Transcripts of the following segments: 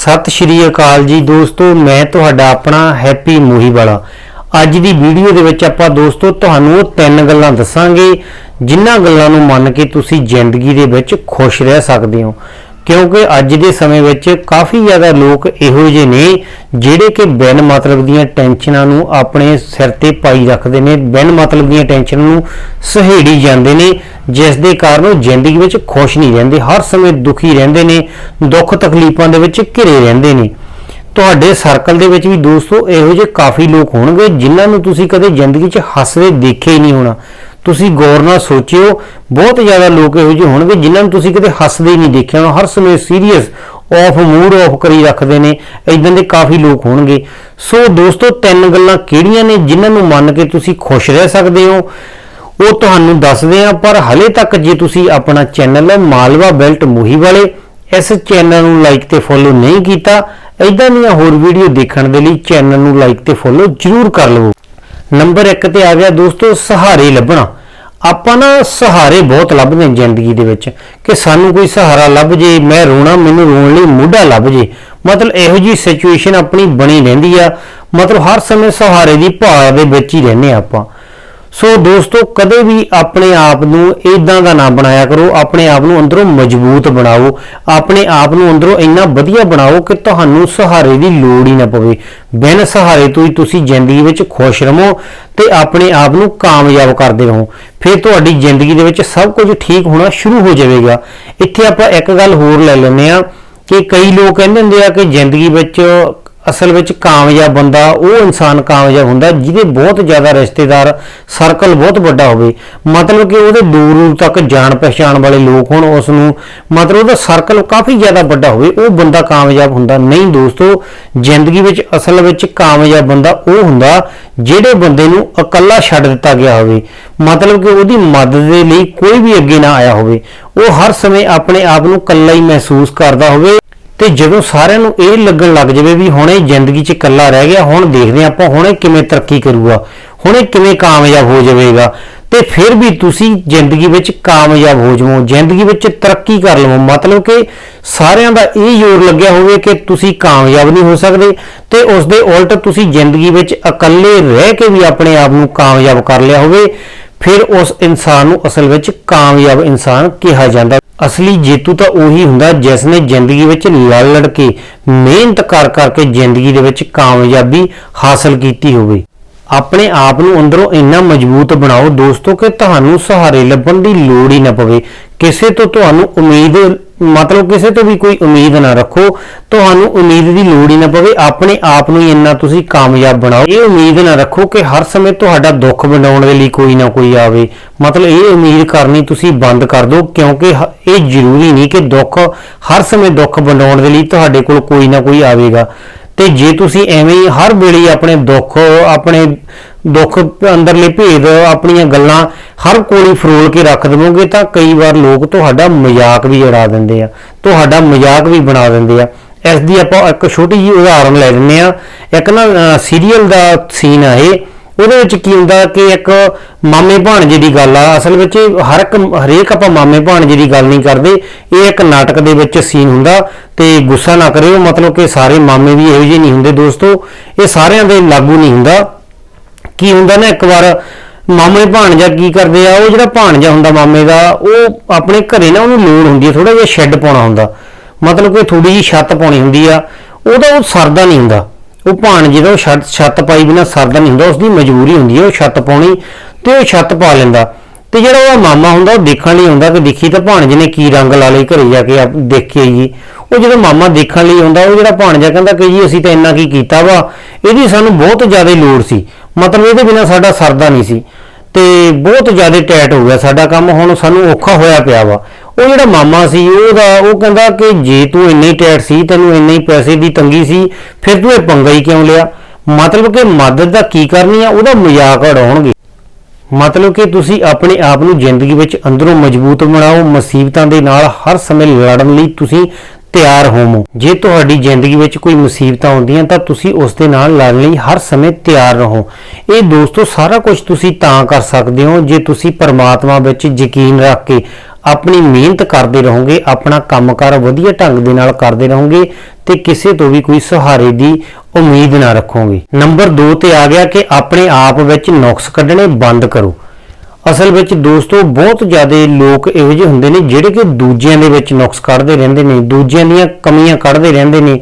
ਸਤਿ ਸ਼੍ਰੀ ਅਕਾਲ ਜੀ ਦੋਸਤੋ, ਮੈਂ ਤੁਹਾਡਾ ਆਪਣਾ ਹੈਪੀ ਮੋਹੀ ਵਾਲਾ ਅੱਜ ਦੀ ਵੀਡੀਓ ਦੇ ਵਿੱਚ ਆਪਾਂ ਦੋਸਤੋ, ਤੁਹਾਨੂੰ ਉਹ ਤਿੰਨ ਗੱਲਾਂ ਦੱਸਾਂਗੇ, ਜਿਨ੍ਹਾਂ ਗੱਲਾਂ ਨੂੰ ਮੰਨ ਕੇ ਤੁਸੀਂ ਜ਼ਿੰਦਗੀ ਦੇ ਵਿੱਚ ਖੁਸ਼ ਰਹਿ ਸਕਦੇ ਹੋ। ਕਿਉਂਕਿ ਅੱਜ ਦੇ ਸਮੇਂ ਵਿੱਚ ਕਾਫੀ ਜ਼ਿਆਦਾ ਲੋਕ ਇਹੋ ਜਿਹੇ ਨੇ ਜਿਹੜੇ ਕਿ ਬਿਨ ਮਤਲਬ ਦੀਆਂ ਟੈਨਸ਼ਨਾਂ ਨੂੰ ਆਪਣੇ ਸਿਰ ਤੇ ਪਾਈ ਰੱਖਦੇ ਨੇ, ਬਿਨ ਮਤਲਬ ਦੀਆਂ ਟੈਨਸ਼ਨਾਂ ਨੂੰ ਸਹੇੜੀ ਜਾਂਦੇ ਨੇ, ਜਿਸ ਦੇ ਕਾਰਨ ਉਹ ਜ਼ਿੰਦਗੀ ਵਿੱਚ ਖੁਸ਼ ਨਹੀਂ ਰਹਿੰਦੇ, ਹਰ ਸਮੇਂ ਦੁਖੀ ਰਹਿੰਦੇ ਨੇ, ਦੁੱਖ ਤਕਲੀਫਾਂ ਦੇ ਵਿੱਚ ਘਿਰੇ ਰਹਿੰਦੇ ਨੇ। ਤੁਹਾਡੇ ਸਰਕਲ ਦੇ ਵਿੱਚ ਵੀ ਦੋਸਤੋ ਇਹੋ ਜਿਹੇ ਕਾਫੀ ਲੋਕ ਹੋਣਗੇ ਜਿਨ੍ਹਾਂ ਨੂੰ ਤੁਸੀਂ ਕਦੇ ਜ਼ਿੰਦਗੀ 'ਚ ਹੱਸਦੇ ਦੇਖੇ ਹੀ ਨਹੀਂ ਹੋਣਾ। ਤੁਸੀਂ ਗੌਰ ਨਾਲ ਸੋਚਿਓ, ਬਹੁਤ ਜ਼ਿਆਦਾ ਲੋਕ ਇਹੋ ਜਿਹੇ ਹੋਣਗੇ ਜਿਨ੍ਹਾਂ ਨੂੰ ਤੁਸੀਂ ਕਦੇ ਹੱਸਦੇ ਹੀ ਨਹੀਂ ਦੇਖਿਆ ਹੋਣਾ। ਹਰ ਸਮੇਂ ਸੀਰੀਅਸ ਆਫ ਮੂਡ ਆਫ ਕਰੀ ਰੱਖਦੇ ਨੇ ਇਦਾਂ ਦੇ ਕਾਫੀ ਲੋਕ ਹੋਣਗੇ। ਸੋ ਦੋਸਤੋ, ਤਿੰਨ ਗੱਲਾਂ ਕਿਹੜੀਆਂ ਨੇ ਜਿਨ੍ਹਾਂ ਨੂੰ ਮੰਨ ਕੇ ਤੁਸੀਂ ਖੁਸ਼ ਰਹਿ ਸਕਦੇ ਹੋ? ਉਹ ਤੁਹਾਨੂੰ ਦੱਸਦੇ ਆ ਪਰ ਹਲੇ ਤੱਕ ਜੇ ਤੁਸੀਂ ਆਪਣਾ ਚੈਨਲ ਮਾਲਵਾ ਬੈਲਟ ਮੂਹੀ ਵਾਲੇ ਇਸ ਚੈਨਲ ਨੂੰ ਲਾਈਕ ਤੇ ਫੋਲੋ ਨਹੀਂ ਕੀਤਾ ਇਦਾਂ ਦੀਆਂ ਹੋਰ ਵੀਡੀਓ ਦੇਖਣ ਦੇ ਲਈ ਚੈਨਲ ਨੂੰ ਲਾਈਕ ਤੇ ਫੋਲੋ ਜ਼ਰੂਰ ਕਰ ਲਵੋ। ਨੰਬਰ 1 ਤੇ ਆ ਗਿਆ ਦੋਸਤੋ, ਸਹਾਰੇ ਲੱਭਣਾ। ਆਪਾਂ ਨਾ ਸਹਾਰੇ ਬਹੁਤ ਲੱਭਦੇ ਹਾਂ ਜ਼ਿੰਦਗੀ ਦੇ ਵਿੱਚ ਕਿ ਸਾਨੂੰ ਕੋਈ ਸਹਾਰਾ ਲੱਭ ਜੇ, ਮੈਂ ਰੋਣਾ, ਮੈਨੂੰ ਰੋਣ ਲਈ ਮੋਢਾ ਲੱਭ ਜੇ। ਮਤਲਬ ਇਹੋ ਜੀ ਸਿਚੁਏਸ਼ਨ ਆਪਣੀ ਬਣੀ ਰਹਿੰਦੀ ਆ। ਮਤਲਬ ਹਰ ਸਮੇਂ ਸਹਾਰੇ ਦੀ ਭਾਲ ਦੇ ਵਿੱਚ ਹੀ ਰਹਿੰਦੇ ਹਾਂ ਆਪਾਂ। ਸੋ ਦੋਸਤੋ, ਕਦੇ ਵੀ ਆਪਣੇ ਆਪ ਨੂੰ ਇਦਾਂ ਦਾ ਨਾ ਬਣਾਇਆ ਕਰੋ। ਆਪਣੇ ਆਪ ਨੂੰ ਅੰਦਰੋਂ ਮਜ਼ਬੂਤ ਬਣਾਓ। ਆਪਣੇ ਆਪ ਨੂੰ ਅੰਦਰੋਂ ਇੰਨਾ ਵਧੀਆ ਬਣਾਓ ਕਿ ਤੁਹਾਨੂੰ ਸਹਾਰੇ ਦੀ ਲੋੜ ਹੀ ਨਾ ਪਵੇ। ਬਿਨ ਸਹਾਰੇ ਤੋਂ ਹੀ ਤੁਸੀਂ ਜ਼ਿੰਦਗੀ ਵਿੱਚ ਖੁਸ਼ ਰਹੋ ਤੇ ਆਪਣੇ ਆਪ ਨੂੰ ਕਾਮਯਾਬ ਕਰਦੇ ਰਹੋ। ਫਿਰ ਤੁਹਾਡੀ ਜ਼ਿੰਦਗੀ ਦੇ ਵਿੱਚ ਸਭ ਕੁਝ ਠੀਕ ਹੋਣਾ ਸ਼ੁਰੂ ਹੋ ਜਾਵੇਗਾ। ਇੱਥੇ ਆਪਾਂ ਇੱਕ ਗੱਲ ਹੋਰ ਲੈ ਲੈਂਦੇ ਆ ਕਿ ਕਈ ਲੋਕ ਕਹਿੰਦੇ ਹੁੰਦੇ ਆ ਕਿ ਜ਼ਿੰਦਗੀ ਵਿੱਚ ਅਸਲ ਵਿੱਚ ਕਾਮਯਾਬ ਬੰਦਾ, ਉਹ ਇਨਸਾਨ ਕਾਮਯਾਬ ਹੁੰਦਾ ਜਿਹਦੇ ਬਹੁਤ ਜ਼ਿਆਦਾ ਰਿਸ਼ਤੇਦਾਰ ਸਰਕਲ ਬਹੁਤ ਵੱਡਾ ਹੋਵੇ। ਮਤਲਬ ਕਿ ਉਹਦੇ ਦੂਰ ਦੂਰ ਤੱਕ ਜਾਣ ਪਛਾਣ ਵਾਲੇ ਲੋਕ ਹੋਣ ਉਸ ਨੂੰ ਮਤਲਬ ਉਹਦਾ ਸਰਕਲ ਕਾਫੀ ਜ਼ਿਆਦਾ ਵੱਡਾ ਹੋਵੇ, ਉਹ ਬੰਦਾ ਕਾਮਯਾਬ ਹੁੰਦਾ। ਨਹੀਂ ਦੋਸਤੋ, ਜ਼ਿੰਦਗੀ ਵਿੱਚ ਅਸਲ ਵਿੱਚ ਕਾਮਯਾਬ ਬੰਦਾ ਉਹ ਹੁੰਦਾ ਜਿਹੜੇ ਬੰਦੇ ਨੂੰ ਇਕੱਲਾ ਛੱਡ ਦਿੱਤਾ ਗਿਆ ਹੋਵੇ। ਮਤਲਬ ਕਿ ਉਹਦੀ ਮਦਦ ਦੇ ਲਈ ਕੋਈ ਵੀ ਅੱਗੇ ਨਾ ਆਇਆ ਹੋਵੇ। ਉਹ ਹਰ ਸਮੇਂ ਆਪਣੇ ਆਪ ਨੂੰ ਇਕੱਲਾ ਹੀ ਮਹਿਸੂਸ ਕਰਦਾ ਹੋਵੇ ਤੇ ਜਦੋਂ ਸਾਰਿਆਂ ਨੂੰ ਇਹ ਲੱਗਣ ਲੱਗ ਜਾਵੇ ਵੀ ਹੁਣ ਇਹ ਜ਼ਿੰਦਗੀ 'ਚ ਇਕੱਲਾ ਰਹਿ ਗਿਆ, ਹੁਣ ਦੇਖਦੇ ਹਾਂ ਆਪਾਂ ਹੁਣ ਇਹ ਕਿਵੇਂ ਤਰੱਕੀ ਕਰੂਗਾ, ਹੁਣ ਇਹ ਕਿਵੇਂ ਕਾਮਯਾਬ ਹੋ ਜਾਵੇਗਾ, ਤੇ ਫਿਰ ਵੀ ਤੁਸੀਂ ਜ਼ਿੰਦਗੀ ਵਿੱਚ ਕਾਮਯਾਬ ਹੋ ਜਾਵੋ, ਜ਼ਿੰਦਗੀ ਵਿੱਚ ਤਰੱਕੀ ਕਰ ਲਵੋ। ਮਤਲਬ ਕਿ ਸਾਰਿਆਂ ਦਾ ਇਹ ਜ਼ੋਰ ਲੱਗਿਆ ਹੋਵੇ ਕਿ ਤੁਸੀਂ ਕਾਮਯਾਬ ਨਹੀਂ ਹੋ ਸਕਦੇ ਤੇ ਉਸ ਦੇ ਉਲਟ ਤੁਸੀਂ ਜ਼ਿੰਦਗੀ ਵਿੱਚ ਇਕੱਲੇ ਰਹਿ ਕੇ ਵੀ ਆਪਣੇ ਆਪ ਨੂੰ ਕਾਮਯਾਬ ਕਰ ਲਿਆ ਹੋਵੇ। ਫਿਰ ਉਸ ਇਨਸਾਨ ਨੂੰ ਅਸਲ ਵਿੱਚ ਕਾਮਯਾਬ ਇਨਸਾਨ ਕਿਹਾ ਜਾਂਦਾ। ਅਸਲੀ ਜੇਤੂ ਤਾਂ ਉਹੀ ਹੁੰਦਾ ਜਿਸ ਨੇ ਜ਼ਿੰਦਗੀ ਵਿੱਚ ਲੜ ਲੜ ਕੇ ਮਿਹਨਤ ਕਰ ਕਰਕੇ ਜ਼ਿੰਦਗੀ ਦੇ ਵਿੱਚ ਕਾਮਯਾਬੀ ਹਾਸਲ ਕੀਤੀ ਹੋਵੇ। ਆਪਣੇ ਆਪ ਨੂੰ ਅੰਦਰੋਂ ਇੰਨਾ ਮਜ਼ਬੂਤ ਬਣਾਓ ਦੋਸਤੋ ਕਿ ਤੁਹਾਨੂੰ ਸਹਾਰੇ ਲੱਭਣ ਦੀ ਲੋੜ ਹੀ ਨਾ ਪਵੇ। ਕਿਸੇ ਤੋਂ ਤੁਹਾਨੂੰ ਉਮੀਦ ਮਤਲਬ ਕਿਸੇ ਤੋਂ ਵੀ ਕੋਈ ਉਮੀਦ ਨਾ ਰੱਖੋ, ਤੁਹਾਨੂੰ ਉਮੀਦ ਦੀ ਲੋੜ ਹੀ ਨਾ ਪਵੇ, ਆਪਣੇ ਆਪ ਨੂੰ ਹੀ ਇੰਨਾ ਤੁਸੀਂ ਕਾਮਯਾਬ ਬਣਾਓ। ਇਹ ਉਮੀਦ ਨਾ ਰੱਖੋ ਕਿ ਹਰ ਸਮੇਂ ਤੁਹਾਡਾ ਦੁੱਖ ਵੰਡਾਉਣ ਦੇ ਲਈ ਕੋਈ ਨਾ ਕੋਈ ਆਵੇ। ਮਤਲਬ ਇਹ ਉਮੀਦ ਕਰਨੀ ਤੁਸੀਂ ਬੰਦ ਕਰ ਦਿਓ, ਕਿਉਂਕਿ ਇਹ ਜ਼ਰੂਰੀ ਨਹੀਂ ਕਿ ਦੁੱਖ, ਹਰ ਸਮੇਂ ਦੁੱਖ ਵੰਡਾਉਣ ਦੇ ਲਈ ਤੁਹਾਡੇ ਕੋਲ ਕੋਈ ਨਾ ਕੋਈ ਆਵੇਗਾ। ਤੇ ਜੇ ਤੁਸੀਂ ਐਵੇਂ ਹੀ ਹਰ ਵੇਲੇ ਆਪਣੇ ਦੁੱਖ, ਆਪਣੇ ਦੁੱਖ ਅੰਦਰਲੇ ਭੇਦ ਆਪਣੀਆਂ ਗੱਲਾਂ ਹਰ ਕੋਲੀ ਫਰੋਲ ਕੇ ਰੱਖ ਦੇਵੋਗੇ ਤਾਂ ਕਈ ਵਾਰ ਲੋਕ ਤੁਹਾਡਾ ਮਜ਼ਾਕ ਵੀ ਉਡਾ ਦਿੰਦੇ ਆ, ਤੁਹਾਡਾ ਮਜ਼ਾਕ ਵੀ ਬਣਾ ਦਿੰਦੇ ਆ। ਇਸ ਦੀ ਆਪਾਂ ਇੱਕ ਛੋਟੀ ਜਿਹੀ ਉਦਾਹਰਨ ਲੈ ਲੈਂਦੇ ਆ ਇੱਕ ਨਾ ਸੀਰੀਅਲ ਦਾ ਸੀਨ ਆ ਇਹ। ਉਹਦੇ ਵਿੱਚ ਕੀ ਹੁੰਦਾ ਕਿ ਇੱਕ ਮਾਮੇ ਭਾਣਜੇ ਦੀ ਗੱਲ ਆ। ਅਸਲ ਵਿੱਚ ਹਰ ਇੱਕ, ਹਰੇਕ ਆਪਾਂ ਮਾਮੇ ਭਾਣਜੇ ਦੀ ਗੱਲ ਨਹੀਂ ਕਰਦੇ। ਇਹ ਇੱਕ ਨਾਟਕ ਦੇ ਵਿੱਚ ਸੀਨ ਹੁੰਦਾ ਤੇ ਗੁੱਸਾ ਨਾ ਕਰਿਓ। ਮਤਲਬ ਕਿ ਸਾਰੇ ਮਾਮੇ ਵੀ ਇਹੋ ਜਿਹੇ ਨਹੀਂ ਹੁੰਦੇ ਦੋਸਤੋ। ਇਹ ਸਾਰਿਆਂ ਦੇ ਲਾਗੂ ਨਹੀਂ ਹੁੰਦਾ। ਕੀ ਹੁੰਦਾ ਨਾ ਇੱਕ ਵਾਰ ਮਾਮੇ ਭਾਣਜਾ ਕੀ ਕਰਦੇ ਆ, ਉਹ ਜਿਹੜਾ ਭਾਣਜਾ ਹੁੰਦਾ ਮਾਮੇ ਦਾ, ਉਹ ਆਪਣੇ ਘਰੇ ਨਾ ਉਹਨੂੰ ਲੋੜ ਹੁੰਦੀ ਹੈ ਥੋੜਾ ਜਿਹਾ ਸ਼ੈੱਡ ਪਾਉਣਾ ਹੁੰਦਾ। ਮਤਲਬ ਕਿ ਥੋੜੀ ਜਿਹੀ ਛੱਤ ਪਾਉਣੀ ਹੁੰਦੀ ਆ, ਉਹਦਾ ਉਹ ਸਰਦਾ ਨਹੀਂ ਹੁੰਦਾ। ਉਹ ਭਾਣਜੇ ਦਾ ਉਹ ਛੱਤ ਛੱਤ ਪਾਈ ਬਿਨਾ ਸਰਦਾ ਨਹੀਂ ਹੁੰਦਾ ਉਸ ਦੀ ਮਜਬੂਰੀ ਹੁੰਦੀ ਹੈ ਉਹ ਛੱਤ ਪਾਉਣੀ ਤੇ ਉਹ ਛੱਤ ਪਾ ਲੈਂਦਾ। ਤੇ ਜਿਹੜਾ ਉਹਦਾ ਮਾਮਾ ਹੁੰਦਾ, ਉਹ ਦੇਖਣ ਲਈ ਆਉਂਦਾ ਕਿ ਦੇਖੀ ਤਾਂ ਭਾਣਜੇ ਨੇ ਕੀ ਰੰਗ ਲਾ ਲਈ ਘਰੇ ਜਾ ਕੇ ਆਪ ਦੇਖ ਕੇ ਉਹ ਜਦੋਂ ਮਾਮਾ ਦੇਖਣ ਲਈ ਆਉਂਦਾ, ਉਹ ਜਿਹੜਾ ਭਾਣਜਾ ਕਹਿੰਦਾ ਕਿ ਜੀ ਅਸੀਂ ਤਾਂ ਇੰਨਾ ਕੀ ਕੀਤਾ ਵਾ, ਇਹਦੀ ਸਾਨੂੰ ਬਹੁਤ ਜ਼ਿਆਦਾ ਲੋੜ ਸੀ। ਮਤਲਬ ਇਹਦੇ ਬਿਨਾ ਸਾਡਾ ਸਰਦਾ ਨਹੀਂ ਸੀ। ਤੇ ਬਹੁਤ ਜ਼ਿਆਦਾ ਟੈਟ ਹੋ ਗਿਆ ਸਾਡਾ ਕੰਮ, ਹੁਣ ਸਾਨੂੰ ਔਖਾ ਹੋਇਆ ਪਿਆ ਵਾ। ਉਹ ਜਿਹੜਾ ਮਾਮਾ ਸੀ, ਉਹਦਾ, ਉਹ ਕਹਿੰਦਾ ਕਿ ਜੇ ਤੂੰ ਇੰਨੀ ਟੈਟ ਸੀ, ਤੈਨੂੰ ਇੰਨੇ ਪੈਸੇ ਦੀ ਤੰਗੀ ਸੀ, ਫਿਰ ਤੂੰ ਇਹ ਪੰਗਾ ਹੀ ਕਿਉਂ ਲਿਆ? ਮਤਲਬ ਕਿ ਮਦਦ ਦਾ ਕੀ ਕਰਨੀ ਆ? ਉਹਦਾ ਮਜ਼ਾਕ ਉਡਾਉਣਗੇ। ਮਤਲਬ ਕਿ ਤੁਸੀਂ ਆਪਣੇ ਆਪ ਨੂੰ ਜ਼ਿੰਦਗੀ ਵਿੱਚ ਅੰਦਰੋਂ ਮਜ਼ਬੂਤ ਬਣਾਓ, ਮੁਸੀਬਤਾਂ ਦੇ ਨਾਲ ਹਰ ਸਮੇਂ ਲੜਨ ਲਈ ਤੁਸੀਂ ਤਿਆਰ ਹੋਵੋ। ਜੇ ਤੁਹਾਡੀ ਜ਼ਿੰਦਗੀ ਵਿੱਚ ਕੋਈ ਮੁਸੀਬਤਾਂ ਆਉਂਦੀਆਂ ਤਾਂ ਤੁਸੀਂ ਉਸ ਦੇ ਨਾਲ ਲੜਨ ਲਈ ਹਰ ਸਮੇਂ ਤਿਆਰ ਰਹੋ। ਇਹ ਦੋਸਤੋ, ਸਾਰਾ ਕੁਝ ਤੁਸੀਂ ਤਾਂ ਕਰ ਸਕਦੇ ਹੋ ਜੇ ਤੁਸੀਂ ਪਰਮਾਤਮਾ ਵਿੱਚ ਯਕੀਨ ਰੱਖ ਕੇ ਆਪਣੀ ਮਿਹਨਤ ਕਰਦੇ ਰਹੋਗੇ, ਆਪਣਾ ਕੰਮਕਾਰ ਵਧੀਆ ਢੰਗ ਦੇ ਨਾਲ ਕਰਦੇ ਰਹੋਗੇ ਤੇ ਕਿਸੇ ਤੋਂ ਵੀ ਕੋਈ ਸਹਾਰੇ ਦੀ ਉਮੀਦ ਨਾ ਰੱਖੋਗੇ। ਨੰਬਰ 2 ਤੇ ਆ ਗਿਆ ਕਿ ਆਪਣੇ ਆਪ ਵਿੱਚ ਨੁਕਸ ਕੱਢਣੇ ਬੰਦ ਕਰੋ। ਅਸਲ ਵਿੱਚ ਦੋਸਤੋ, ਬਹੁਤ ਜ਼ਿਆਦਾ ਲੋਕ ਇਹੋ ਜਿਹੇ ਹੁੰਦੇ ਨੇ ਜਿਹੜੇ ਕਿ ਦੂਜਿਆਂ ਦੇ ਵਿੱਚ ਨੁਕਸ ਕੱਢਦੇ ਰਹਿੰਦੇ ਨੇ, ਦੂਜਿਆਂ ਦੀਆਂ ਕਮੀਆਂ ਕੱਢਦੇ ਰਹਿੰਦੇ ਨੇ।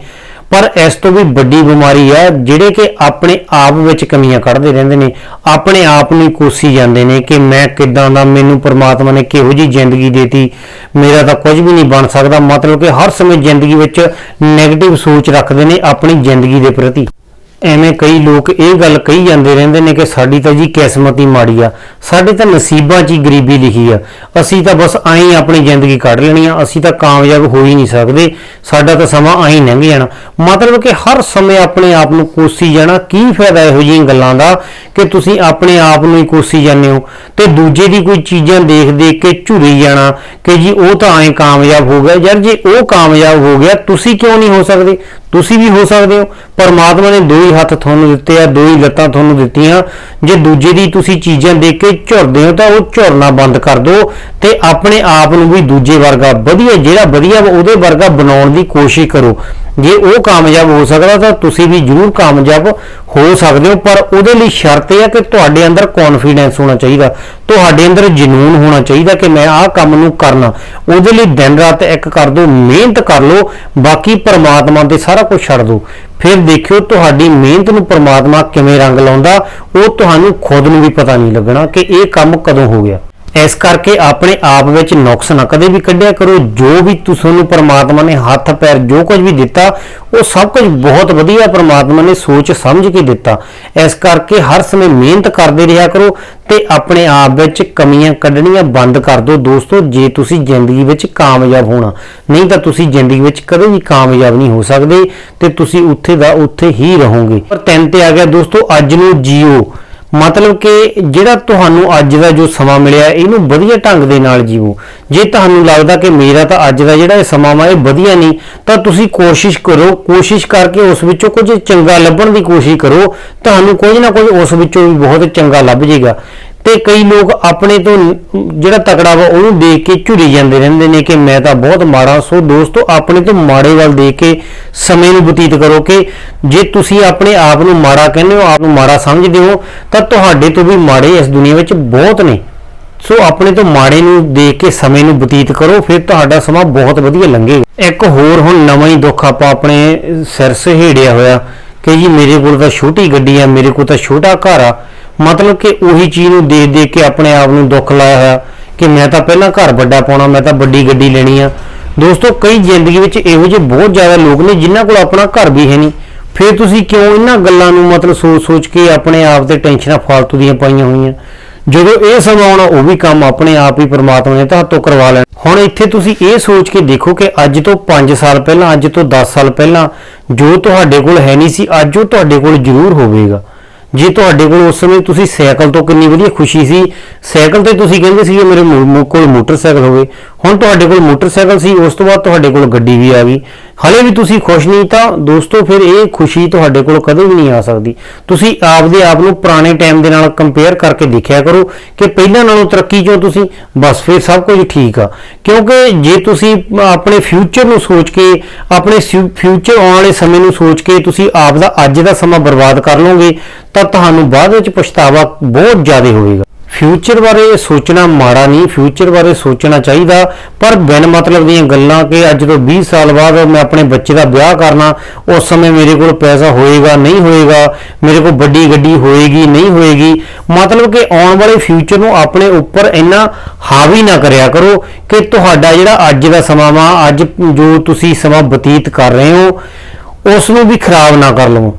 ਪਰ ਇਸ ਤੋਂ ਵੀ ਵੱਡੀ ਬਿਮਾਰੀ ਹੈ, ਜਿਹੜੇ ਕਿ ਆਪਣੇ ਆਪ ਵਿੱਚ ਕਮੀਆਂ ਕੱਢਦੇ ਰਹਿੰਦੇ ਨੇ। ਆਪਣੇ ਆਪ ਨੂੰ ਕੋਸੀ ਜਾਂਦੇ ਨੇ ਕਿ ਮੈਂ ਕਿਦਾਂ ਦਾ, ਮੈਨੂੰ ਪ੍ਰਮਾਤਮਾ ਨੇ ਕਿਹੋ ਜੀ ਜ਼ਿੰਦਗੀ ਦੇਤੀ। ਮੇਰਾ ਤਾਂ ਕੁਝ ਵੀ ਨਹੀਂ ਬਣ ਸਕਦਾ। ਮਤਲਬ ਕਿ ਹਰ ਸਮੇਂ ਜ਼ਿੰਦਗੀ ਵਿੱਚ 네ਗੇਟਿਵ ਸੋਚ ਰੱਖਦੇ ਨੇ ਆਪਣੀ ਜ਼ਿੰਦਗੀ ਦੇ ਪ੍ਰਤੀ। ਐਵੇਂ ਕਈ ਲੋਕ ਇਹ ਗੱਲ ਕਹੀ ਜਾਂਦੇ ਰਹਿੰਦੇ ਨੇ ਕਿ ਸਾਡੀ ਤਾਂ ਜੀ ਕਿਸਮਤ ਹੀ ਮਾੜੀ ਆ। ਸਾਡੇ ਤਾਂ ਨਸੀਬਾਂ 'ਚ ਹੀ ਗਰੀਬੀ ਲਿਖੀ ਆ। ਅਸੀਂ ਤਾਂ ਬਸ ਐਂ ਹੀ ਆਪਣੀ ਜ਼ਿੰਦਗੀ ਕੱਢ ਲੈਣੀ ਆ। ਅਸੀਂ ਤਾਂ ਕਾਮਯਾਬ ਹੋ ਹੀ ਨਹੀਂ ਸਕਦੇ। ਸਾਡਾ ਤਾਂ ਸਮਾਂ ਐਂ ਹੀ ਲੰਘ ਜਾਣਾ। ਮਤਲਬ ਕਿ ਹਰ ਸਮੇਂ ਆਪਣੇ ਆਪ ਨੂੰ ਕੋਸੀ ਜਾਣਾ ਕੀ ਫਾਇਦਾ ਇਹੋ ਜਿਹੀਆਂ ਗੱਲਾਂ ਦਾ ਕਿ ਤੁਸੀਂ ਆਪਣੇ ਆਪ ਨੂੰ ਹੀ ਕੋਸੀ ਜਾਂਦੇ ਹੋ? ਤੇ ਦੂਜੇ ਦੀ ਕੋਈ ਚੀਜ਼ਾਂ ਦੇਖ ਦੇਖ ਕੇ ਝੁਰੀ ਜਾਣਾ ਕਿ ਜੀ ਉਹ ਤਾਂ ਐਂ ਕਾਮਯਾਬ ਹੋ ਗਿਆ। ਯਾਰ ਜੇ ਉਹ ਕਾਮਯਾਬ ਹੋ ਗਿਆ, ਤੁਸੀਂ ਕਿਉਂ ਨਹੀਂ ਹੋ ਸਕਦੇ? ਤੁਸੀਂ ਵੀ ਹੋ ਸਕਦੇ ਹੋ। ਪਰਮਾਤਮਾ ਨੇ ਦੋ ਹੀ ਹੱਥ ਤੁਹਾਨੂੰ ਦਿੱਤੇ ਆ, ਦੋ ਹੀ ਲੱਤਾਂ ਤੁਹਾਨੂੰ ਦਿੱਤੀਆਂ। ਜੇ ਦੂਜੇ ਦੀ ਤੁਸੀਂ ਚੀਜ਼ਾਂ ਦੇਖ ਕੇ ਝੁਰਦੇ ਹੋ ਤਾਂ ਉਹ ਝੁਰਨਾ ਬੰਦ ਕਰ ਦਿਓ ਤੇ ਆਪਣੇ ਆਪ ਨੂੰ ਵੀ ਦੂਜੇ ਵਰਗਾ ਵਧੀਆ, ਜਿਹੜਾ ਵਧੀਆ ਵਾ ਉਹਦੇ ਵਰਗਾ ਬਣਾਉਣ ਦੀ ਕੋਸ਼ਿਸ਼ ਕਰੋ। ਜੇ ਉਹ ਕਾਮਯਾਬ ਹੋ ਸਕਦਾ ਤਾਂ ਤੁਸੀਂ ਵੀ ਜ਼ਰੂਰ ਕਾਮਯਾਬ ਹੋ ਸਕਦੇ ਹੋ, ਪਰ ਉਹਦੇ ਲਈ ਸ਼ਰਤ ਇਹ ਹੈ ਕਿ ਤੁਹਾਡੇ ਅੰਦਰ ਕੌਨਫੀਡੈਂਸ ਹੋਣਾ ਚਾਹੀਦਾ। ਤੁਹਾਡੇ ਅੰਦਰ ਜਨੂਨ ਹੋਣਾ ਚਾਹੀਦਾ ਕਿ ਮੈਂ ਆਹ ਕੰਮ ਨੂੰ ਕਰਨਾ। ਉਹਦੇ ਲਈ ਦਿਨ ਰਾਤ ਇੱਕ ਕਰ ਦਿਓ ਮਿਹਨਤ ਕਰ ਲਓ, ਬਾਕੀ ਪਰਮਾਤਮਾ ਤੇ ਸਾਰਾ ਕੁਝ ਛੱਡ ਦਿਓ ਫਿਰ ਦੇਖਿਓ ਤੁਹਾਡੀ ਮਿਹਨਤ ਨੂੰ ਪਰਮਾਤਮਾ ਕਿਵੇਂ ਰੰਗ ਲਾਉਂਦਾ, ਉਹ ਤੁਹਾਨੂੰ ਖੁਦ ਨੂੰ ਵੀ ਪਤਾ ਨਹੀਂ ਲੱਗਣਾ ਕਿ ਇਹ ਕੰਮ ਕਦੋਂ ਹੋ ਗਿਆ। ਇਸ ਕਰਕੇ ਆਪਣੇ ਆਪ ਵਿੱਚ ਨੁਕਸ ਨਾ ਕਦੇ ਵੀ ਕੱਢਿਆ ਕਰੋ। ਜੋ ਵੀ ਤੁਹਾਨੂੰ ਪਰਮਾਤਮਾ ਨੇ ਹੱਥ, ਪੈਰ ਜੋ ਕੁਝ ਵੀ ਦਿੱਤਾ, ਉਹ ਸਭ ਕੁਝ ਬਹੁਤ ਵਧੀਆ ਪਰਮਾਤਮਾ ਨੇ ਸੋਚ ਸਮਝ ਕੇ ਦਿੱਤਾ। ਇਸ ਕਰਕੇ ਹਰ ਸਮੇਂ ਮਿਹਨਤ ਕਰਦੇ ਰਿਹਾ ਕਰੋ ਤੇ ਆਪਣੇ ਆਪ ਵਿੱਚ ਕਮੀਆਂ ਕੱਢਣੀਆਂ ਬੰਦ ਕਰ ਦਿਓ। ਦੋਸਤੋ, ਜੇ ਤੁਸੀਂ ਜ਼ਿੰਦਗੀ ਵਿੱਚ ਕਾਮਯਾਬ ਹੋਣਾ, ਨਹੀਂ ਤਾਂ ਤੁਸੀਂ ਜ਼ਿੰਦਗੀ ਵਿੱਚ ਕਦੇ ਵੀ ਕਾਮਯਾਬ ਨਹੀਂ ਹੋ ਸਕਦੇ ਤੇ ਤੁਸੀਂ ਉੱਥੇ ਦਾ ਉੱਥੇ ਹੀ ਰਹੋਗੇ। ਪਰ ਤਿੰਨ ਤੇ ਆ ਗਿਆ ਦੋਸਤੋ, ਅੱਜ ਨੂੰ ਜੀਓ। ਮਤਲਬ ਕਿ ਜਿਹੜਾ ਤੁਹਾਨੂੰ ਅੱਜ ਦਾ ਜੋ ਸਮਾਂ ਮਿਲਿਆ, ਇਹਨੂੰ ਵਧੀਆ ਢੰਗ ਦੇ ਨਾਲ ਜੀਵੋ। ਜੇ ਤੁਹਾਨੂੰ ਲੱਗਦਾ ਕਿ ਮੇਰਾ ਤਾਂ ਅੱਜ ਦਾ ਜਿਹੜਾ ਇਹ ਸਮਾਂ ਵਾ, ਇਹ ਵਧੀਆ ਨਹੀਂ, ਤਾਂ ਤੁਸੀਂ ਕੋਸ਼ਿਸ਼ ਕਰੋ, ਕੋਸ਼ਿਸ਼ ਕਰਕੇ ਉਸ ਵਿੱਚੋਂ ਕੁਝ ਚੰਗਾ ਲੱਭਣ ਦੀ ਕੋਸ਼ਿਸ਼ ਕਰੋ। ਤੁਹਾਨੂੰ ਕੁਝ ਨਾ ਕੁਝ ਉਸ ਵਿੱਚੋਂ ਵੀ ਬਹੁਤ ਚੰਗਾ ਲੱਭ ਜਾਏਗਾ ਤੇ ਕਈ ਲੋਕ ਆਪਣੇ ਤੋਂ ਜਿਹੜਾ ਤਕੜਾ ਵਾ ਉਹਨੂੰ ਦੇਖ ਕੇ ਝੁਰੀ ਜਾਂਦੇ ਰਹਿੰਦੇ ਨੇ ਕਿ ਮੈਂ ਤਾਂ ਬਹੁਤ ਮਾੜਾ, ਸੋ ਦੋਸਤੋ ਆਪਣੇ ਤੋਂ ਮਾੜੇ ਵੱਲ ਦੇਖ ਕੇ ਸਮੇਂ ਨੂੰ ਬਤੀਤ ਕਰੋ ਕਿ ਜੇ ਤੁਸੀਂ ਆਪਣੇ ਆਪ ਨੂੰ ਮਾੜਾ ਕਹਿੰਦੇ ਹੋ, ਆਪ ਨੂੰ ਮਾੜਾ ਸਮਝਦੇ ਹੋ, ਤਾਂ ਤੁਹਾਡੇ ਤੋਂ ਵੀ ਮਾੜੇ ਇਸ ਦੁਨੀਆ ਵਿੱਚ ਬਹੁਤ ਨੇ। ਸੋ ਆਪਣੇ ਤੋਂ ਮਾੜੇ ਨੂੰ ਦੇਖ ਕੇ ਸਮੇਂ ਨੂੰ ਬਤੀਤ ਕਰੋ, ਫਿਰ ਤੁਹਾਡਾ ਸਮਾਂ ਬਹੁਤ ਵਧੀਆ ਲੰਘੇਗਾ। ਇੱਕ ਹੋਰ ਹੁਣ ਨਵਾਂ ਹੀ ਦੁੱਖ ਆਪਾਂ ਆਪਣੇ ਸਿਰ ਸਹੇੜਿਆ ਹੋਇਆ ਕਿ ਜੀ ਮੇਰੇ ਕੋਲ ਤਾਂ ਛੋਟੀ ਗੱਡੀ ਆ, ਮੇਰੇ ਕੋਲ ਤਾਂ ਛੋਟਾ ਘਰ ਆ। ਮਤਲਬ ਕਿ ਉਹੀ ਚੀਜ਼ ਨੂੰ ਦੇਖ ਦੇਖ ਕੇ ਆਪਣੇ ਆਪ ਨੂੰ ਦੁੱਖ ਲਾਇਆ ਹੋਇਆ ਕਿ ਮੈਂ ਤਾਂ ਪਹਿਲਾਂ ਘਰ ਵੱਡਾ ਪਾਉਣਾ, ਮੈਂ ਤਾਂ ਵੱਡੀ ਗੱਡੀ ਲੈਣੀ ਆ। ਦੋਸਤੋ, ਕਈ ਜ਼ਿੰਦਗੀ ਵਿੱਚ ਇਹੋ ਜਿਹੇ ਬਹੁਤ ਜ਼ਿਆਦਾ ਲੋਕ ਨੇ ਜਿਨ੍ਹਾਂ ਕੋਲ ਆਪਣਾ ਘਰ ਵੀ ਹੈ ਨਹੀਂ। ਫਿਰ ਤੁਸੀਂ ਕਿਉਂ ਇਹਨਾਂ ਗੱਲਾਂ ਨੂੰ ਮਤਲਬ ਸੋਚ-ਸੋਚ ਕੇ ਆਪਣੇ ਆਪ ਤੇ ਟੈਨਸ਼ਨਾਂ ਫਾਲਤੂ ਦੀਆਂ ਪਾਈਆਂ ਹੋਈਆਂ? ਜਦੋਂ ਇਹ ਸਮਾਂ ਆਉਣਾ, ਉਹ ਵੀ ਕੰਮ ਆਪਣੇ ਆਪ ਹੀ ਪਰਮਾਤਮਾ ਨੇ ਤਾਂ ਹੱਥੋਂ ਕਰਵਾ ਲੈਣਾ। ਹੁਣ ਇੱਥੇ ਤੁਸੀਂ ਇਹ ਸੋਚ ਕੇ ਦੇਖੋ ਕਿ ਅੱਜ ਤੋਂ 5 ਸਾਲ ਪਹਿਲਾਂ, ਅੱਜ ਤੋਂ 10 ਸਾਲ ਪਹਿਲਾਂ ਜੋ ਤੁਹਾਡੇ ਕੋਲ ਹੈ ਨਹੀਂ ਸੀ, ਅੱਜ ਉਹ ਤੁਹਾਡੇ ਕੋਲ ਜ਼ਰੂਰ ਹੋਵੇਗਾ। ਜੇ ਤੁਹਾਡੇ ਕੋਲ ਉਸ ਸਮੇਂ ਤੁਸੀਂ ਸਾਈਕਲ ਤੋਂ ਕਿੰਨੀ ਵਧੀਆ ਖੁਸ਼ੀ ਸੀ, ਸਾਈਕਲ ਤੇ ਤੁਸੀਂ ਕਹਿੰਦੇ ਸੀ ਮੇਰੇ ਮੋ- ਕੋਲ ਮੋਟਰਸਾਈਕਲ ਹੋਵੇ। ਹੁਣ ਤੁਹਾਡੇ ਕੋਲ ਮੋਟਰਸਾਈਕਲ ਸੀ, ਉਸ ਤੋਂ ਬਾਅਦ ਤੁਹਾਡੇ ਕੋਲ ਗੱਡੀ ਵੀ ਆ ਗਈ। ਹਲੇ ਵੀ ਤੁਸੀਂ ਖੁਸ਼ ਨਹੀਂ ਤਾਂ ਦੋਸਤੋ ਫਿਰ ਇਹ ਖੁਸ਼ੀ ਤੁਹਾਡੇ ਕੋਲ ਕਦੇ ਵੀ ਨਹੀਂ ਆ ਸਕਦੀ। ਤੁਸੀਂ ਆਪਦੇ ਆਪ ਨੂੰ ਪੁਰਾਣੇ ਟਾਈਮ ਦੇ ਨਾਲ ਕੰਪੇਅਰ ਕਰਕੇ ਦੇਖਿਆ ਕਰੋ ਕਿ ਪਹਿਲਾਂ ਨਾਲੋਂ ਤਰੱਕੀ ਚੋਂ ਤੁਸੀਂ, ਬਸ ਫਿਰ ਸਭ ਕੁਝ ਠੀਕ ਆ। ਕਿਉਂਕਿ ਜੇ ਤੁਸੀਂ ਆਪਣੇ ਫਿਊਚਰ ਨੂੰ ਸੋਚ ਕੇ, ਆਪਣੇ ਫਿਊਚਰ ਆਉਣ ਵਾਲੇ ਸਮੇਂ ਨੂੰ ਸੋਚ ਕੇ ਤੁਸੀਂ ਆਪ ਦਾ ਅੱਜ ਦਾ ਸਮਾਂ ਬਰਬਾਦ ਕਰ ਲਓਗੇ ਤਾਂ ਤੁਹਾਨੂੰ ਬਾਅਦ ਵਿੱਚ ਪਛਤਾਵਾ ਬਹੁਤ ਜ਼ਿਆਦਾ ਹੋਵੇਗਾ। ਫਿਊਚਰ ਬਾਰੇ ਸੋਚਣਾ ਮਾੜਾ ਨਹੀਂ ਫਿਊਚਰ ਬਾਰੇ ਸੋਚਣਾ ਚਾਹੀਦਾ, ਪਰ ਬਿਨ ਮਤਲਬ ਦੀਆਂ ਗੱਲਾਂ ਕਿ ਅੱਜ ਤੋਂ 20 ਸਾਲ ਬਾਅਦ ਮੈਂ ਆਪਣੇ ਬੱਚੇ ਦਾ ਵਿਆਹ ਕਰਨਾ, ਉਸ ਸਮੇਂ ਮੇਰੇ ਕੋਲ ਪੈਸਾ ਹੋਏਗਾ, ਨਹੀਂ ਹੋਏਗਾ, ਮੇਰੇ ਕੋਲ ਵੱਡੀ ਗੱਡੀ ਹੋਏਗੀ, ਨਹੀਂ ਹੋਏਗੀ, ਮਤਲਬ ਕਿ ਆਉਣ ਵਾਲੇ ਫਿਊਚਰ ਨੂੰ ਆਪਣੇ ਉੱਪਰ ਇੰਨਾ ਹਾਵੀ ਨਾ ਕਰਿਆ ਕਰੋ ਕਿ ਤੁਹਾਡਾ ਜਿਹੜਾ ਅੱਜ ਦਾ ਸਮਾਂ ਵਾ, ਅੱਜ ਜੋ ਤੁਸੀਂ ਸਮਾਂ ਬਤੀਤ ਕਰ ਰਹੇ ਹੋ, ਉਸ ਨੂੰ ਵੀ ਖਰਾਬ ਨਾ ਕਰ ਲਵੋ।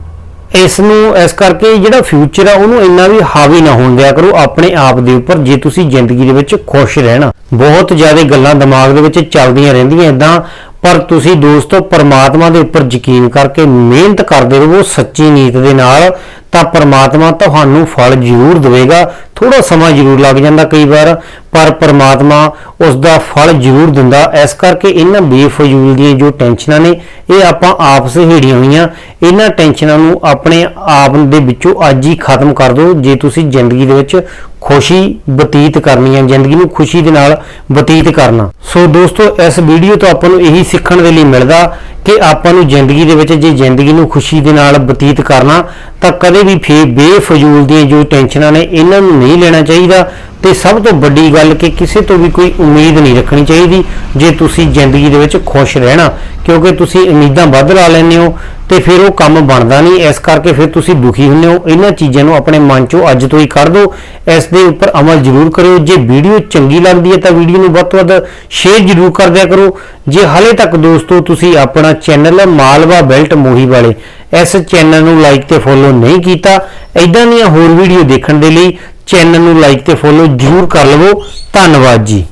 ਇਸ ਨੂੰ ਇਸ ਕਰਕੇ ਜਿਹੜਾ ਫਿਊਚਰ ਆ, ਉਹਨੂੰ ਇੰਨਾ ਵੀ ਹਾਵੀ ਨਾ ਹੋਣ ਦਿਆ ਕਰੋ ਆਪਣੇ ਆਪ ਦੇ ਉੱਪਰ, ਜੇ ਤੁਸੀਂ ਜ਼ਿੰਦਗੀ ਦੇ ਵਿੱਚ ਖੁਸ਼ ਰਹਿਣਾ। ਬਹੁਤ ਜ਼ਿਆਦਾ ਗੱਲਾਂ ਦਿਮਾਗ ਦੇ ਵਿੱਚ ਚੱਲਦੀਆਂ ਰਹਿੰਦੀਆਂ ਇਦਾਂ ਪਰ ਤੁਸੀਂ ਦੋਸਤੋ, ਪਰਮਾਤਮਾ ਦੇ ਉੱਪਰ ਯਕੀਨ ਕਰਕੇ ਮਿਹਨਤ ਕਰਦੇ ਰਹੋ, ਸੱਚੀ ਨੀਤ ਦੇ ਨਾਲ, ਤਾਂ ਪਰਮਾਤਮਾ ਤੁਹਾਨੂੰ ਫਲ ਜ਼ਰੂਰ ਦੇਵੇਗਾ। ਥੋੜਾ ਸਮਾਂ ਜ਼ਰੂਰ ਲੱਗ ਜਾਂਦਾ ਕਈ ਵਾਰ ਪਰ ਪਰਮਾਤਮਾ ਉਸ ਦਾ ਫਲ ਜ਼ਰੂਰ ਦਿੰਦਾ। ਇਸ ਕਰਕੇ ਇਹਨਾਂ ਬੇਫਜ਼ੂਲ ਦੀਆਂ ਜੋ ਟੈਨਸ਼ਨਾਂ ਨੇ, ਇਹ ਆਪਾਂ ਆਪ ਸਹੇੜੀਆਂ ਹੋਈਆਂ। ਇਹਨਾਂ ਟੈਨਸ਼ਨਾਂ ਨੂੰ ਆਪਣੇ ਆਪ ਦੇ ਵਿੱਚੋਂ ਅੱਜ ਹੀ ਖਤਮ ਕਰ ਦਿਓ। ਜੇ ਤੁਸੀਂ ਜ਼ਿੰਦਗੀ ਦੇ ਵਿੱਚ ਖੁਸ਼ੀ ਬਤੀਤ ਕਰਨੀ ਹੈ, ਜ਼ਿੰਦਗੀ ਨੂੰ ਖੁਸ਼ੀ ਦੇ ਨਾਲ ਬਤੀਤ ਕਰਨਾ। ਸੋ ਦੋਸਤੋ, ਇਸ ਵੀਡੀਓ ਤੋਂ ਆਪਾਂ ਨੂੰ ਇਹੀ ਸਿੱਖਣ ਦੇ ਲਈ ਮਿਲਦਾ ਕਿ ਆਪਾਂ ਨੂੰ ਜ਼ਿੰਦਗੀ ਦੇ ਵਿੱਚ ਜੇ ਜ਼ਿੰਦਗੀ ਨੂੰ ਖੁਸ਼ੀ ਦੇ ਨਾਲ ਬਤੀਤ ਕਰਨਾ, ਤਾਂ ਕਦੇ ਵੀ ਫੇ ਬੇਫਜ਼ੂਲ ਦੀਆਂ ਜੋ ਟੈਨਸ਼ਨਾਂ ਨੇ, ਇਹਨਾਂ ਨੂੰ ਨਹੀਂ ਲੈਣਾ ਚਾਹੀਦਾ। ਤੇ ਸਭ ਤੋਂ ਵੱਡੀ ਗੱਲ ਕਿ ਕਿਸੇ ਤੋਂ ਵੀ ਕੋਈ ਉਮੀਦ ਨਹੀਂ ਰੱਖਣੀ ਚਾਹੀਦੀ, ਜੇ ਤੁਸੀਂ ਜ਼ਿੰਦਗੀ ਦੇ ਵਿੱਚ ਖੁਸ਼ ਰਹਿਣਾ, ਕਿਉਂਕਿ ਤੁਸੀਂ ਉਮੀਦਾਂ ਵੱਧ ਲਾ ਲੈਂਦੇ ਹੋ। ਤੇ ਫਿਰ ਉਹ ਕੰਮ ਬਣਦਾ ਨਹੀਂ। ਇਸ ਕਰਕੇ ਫਿਰ ਤੁਸੀਂ ਦੁਖੀ ਹੁੰਦੇ ਹੋ। ਇਹਨਾਂ ਚੀਜ਼ਾਂ ਨੂੰ ਆਪਣੇ ਮਨ ਚੋਂ ਅੱਜ ਤੋਂ ਹੀ ਕੱਢ ਦਿਓ। ਇਸ ਦੇ ਉੱਪਰ ਅਮਲ ਜ਼ਰੂਰ ਕਰਿਓ। ਜੇ ਵੀਡੀਓ ਚੰਗੀ ਲੱਗਦੀ ਹੈ ਤਾਂ ਵੀਡੀਓ ਨੂੰ ਵੱਧ ਤੋਂ ਵੱਧ ਸ਼ੇਅਰ ਜ਼ਰੂਰ ਕਰ ਦਿਆ ਕਰੋ। ਜੇ ਹਾਲੇ ਤੱਕ ਦੋਸਤੋ ਤੁਸੀਂ ਆਪਣਾ ਚੈਨਲ ਮਾਲਵਾ ਬੈਲਟ ਮੋਹੀ ਵਾਲੇ, ਇਸ ਚੈਨਲ ਨੂੰ ਲਾਈਕ ਤੇ ਫੋਲੋ ਨਹੀਂ ਕੀਤਾ ਐਦਾਂ ਦੀਆਂ ਹੋਰ ਵੀਡੀਓ ਦੇਖਣ ਦੇ ਲਈ ਚੈਨਲ ਨੂੰ ਲਾਈਕ ਤੇ ਫੋਲੋ ਜ਼ਰੂਰ ਕਰ ਲਵੋ। ਧੰਨਵਾਦ ਜੀ।